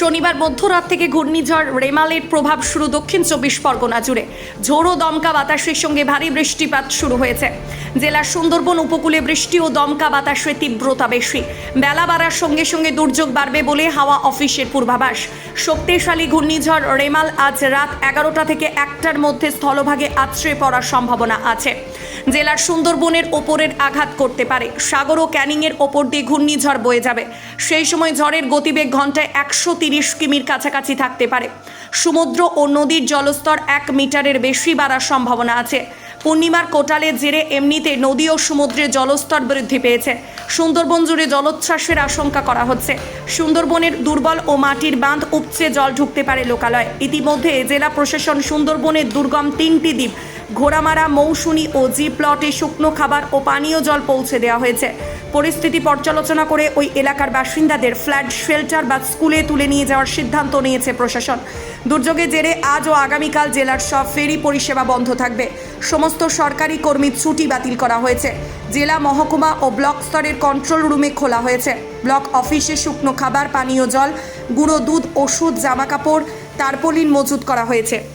শনিবার মধ্যরাত থেকে ঘূর্ণিঝড় রেমালের প্রভাব শুরু দক্ষিণ চব্বিশ পরগনা জুড়ে। ঝোড়ো দমকা বাতাসের সঙ্গে ভারী বৃষ্টিপাত শুরু হয়েছে। জেলার সুন্দরবন উপকূলে বৃষ্টি ও দমকা বাতাসের তীব্রতা বেশি। বেলা বাড়ার সঙ্গে সঙ্গে দুর্যোগ বাড়বে বলে হাওয়া অফিসের পূর্বাভাস। শক্তিশালী ঘূর্ণিঝড় রেমাল আজ রাত এগারোটা থেকে একটার মধ্যে স্থলভাগে আছড়ে পড়ার সম্ভাবনা আছে। জেলার সুন্দরবনের ওপরের আঘাত করতে পারে। সাগর ও ক্যানিংয়ের ওপর দিয়ে ঘূর্ণিঝড় বয়ে যাবে। সেই সময় ঝড়ের গতিবেগ ঘন্টায় একশো তিরিশ কিমির কাছাকাছি থাকতে পারে। সমুদ্র ও নদীর জলস্তর এক মিটারের বেশি বাড়ার সম্ভাবনা আছে। পূর্ণিমার কোটালের জেরে এমনিতে নদী ও সমুদ্রে জলস্তর বৃদ্ধি পেয়েছে। সুন্দরবন জুড়ে জলোচ্ছ্বাসের আশঙ্কা করা হচ্ছে। সুন্দরবনের দুর্বল ও মাটির বাঁধ উপচে জল ঢুকতে পারে লোকালয়। ইতিমধ্যে জেলা প্রশাসন সুন্দরবনের দুর্গম তিনটি দ্বীপ, ঘোড়ামারা, মৌসুনি ও জি প্লটে শুকনো খাবার ও পানীয় জল পৌঁছে দেওয়া হয়েছে। পরিস্থিতি পর্যালোচনা করে ওই এলাকার বাসিন্দাদের ফ্ল্যাট, শেল্টার বা স্কুলে তুলে নিয়ে যাওয়ার সিদ্ধান্ত নিয়েছে প্রশাসন। দুর্যোগের জেরে আজ ও আগামীকাল জেলার সব ফেরি পরিষেবা বন্ধ থাকবে। সমস্ত সরকারি কর্মীর ছুটি বাতিল করা হয়েছে। জেলা মহকুমা ও ব্লক স্তরের কন্ট্রোল রুমে খোলা হয়েছে। ব্লক অফিসে শুকনো খাবার, পানীয় জল, গুঁড়ো দুধ, ওষুধ, জামাকাপড় তারপলিন মজুত করা হয়েছে।